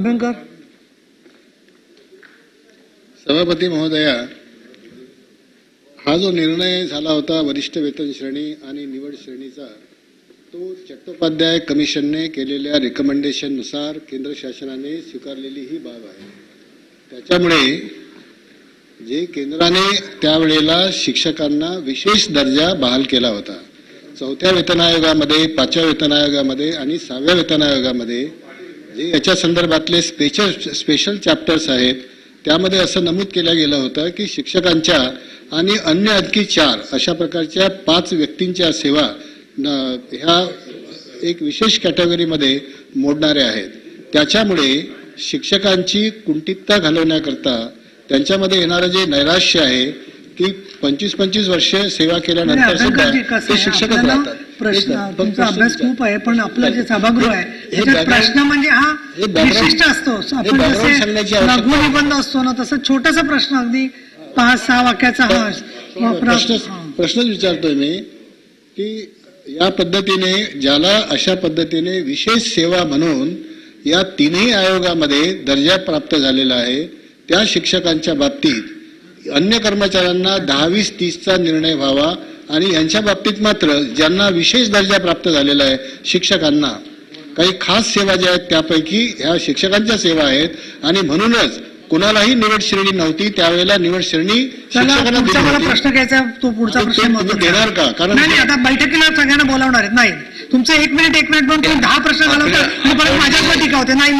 अभ्यंकर. सभापती महोदया हा जो निर्णय झाला होता वरिष्ठ वेतन श्रेणी आणि निवड श्रेणीचा तो चट्टोपाध्याय कमिशनने केलेल्या रिकमेंडेशननुसार केंद्र शासनाने स्वीकारलेली ही बाब आहे. त्याच्यामुळे जे केंद्राने त्यावेळेला शिक्षकांना विशेष दर्जा बहाल केला होता चौथ्या वेतन आयोगामध्ये पाचव्या वेतन आयोगामध्ये आणि सहाव्या वेतन आयोगामध्ये जे याच्या संदर्भातले स्पेशल स्पेशल चॅप्टर्स आहेत त्यामध्ये असं नमूद केलं गेलं होतं की शिक्षकांच्या आणि अन्य आणखी चार अशा प्रकारच्या पाच व्यक्तींच्या सेवा ह्या एक विशेष कॅटेगरीमध्ये मोडणाऱ्या आहेत. त्याच्यामुळे शिक्षकांची कुंठितता घालवण्याकरता त्यांच्यामध्ये येणारं जे नैराश्य आहे की पंचवीस पंचवीस वर्ष सेवा केल्यानंतर सुद्धा ते शिक्षकच राहतात. प्रश्न तुमचा अभ्यास. खूप आहे पण आपलं जे सभागृह आहे हे त्याच्यात प्रश्न म्हणजे हा विशिष्ट असतो आपण जसे लघु निबंध असतो ना तसं छोटासा प्रश्न अगदी पाच सहा वाक्याचा हा प्र- प्रश्न. प्रश्नच विचारतोय मी की या पद्धतीने ज्याला अशा पद्धतीने विशेष सेवा म्हणून या तीनही आयोगामध्ये दर्जा प्राप्त झालेला आहे त्या शिक्षकांच्या बाबतीत अन्य कर्मचाऱ्यांना दहा वीस तीसचा निर्णय व्हावा आणि यांच्या बाबतीत मात्र ज्यांना विशेष दर्जा प्राप्त झालेला आहे शिक्षकांना काही खास सेवा ज्या आहेत त्यापैकी ह्या शिक्षकांच्या सेवा आहेत. आणि म्हणूनच कुणालाही निवड श्रेणी नव्हती त्यावेळेला निवड श्रेणी प्रश्न घ्यायचा तो पुढचा प्रश्न. देणार का? कारण- नाही आता बैठकीला सगळ्यांना बोलावणार आहेत. नाही. तुमचं एक मिनिट एक मिनिट म्हणून दहा प्रश्न परत माझ्यावर टीका होते? नाही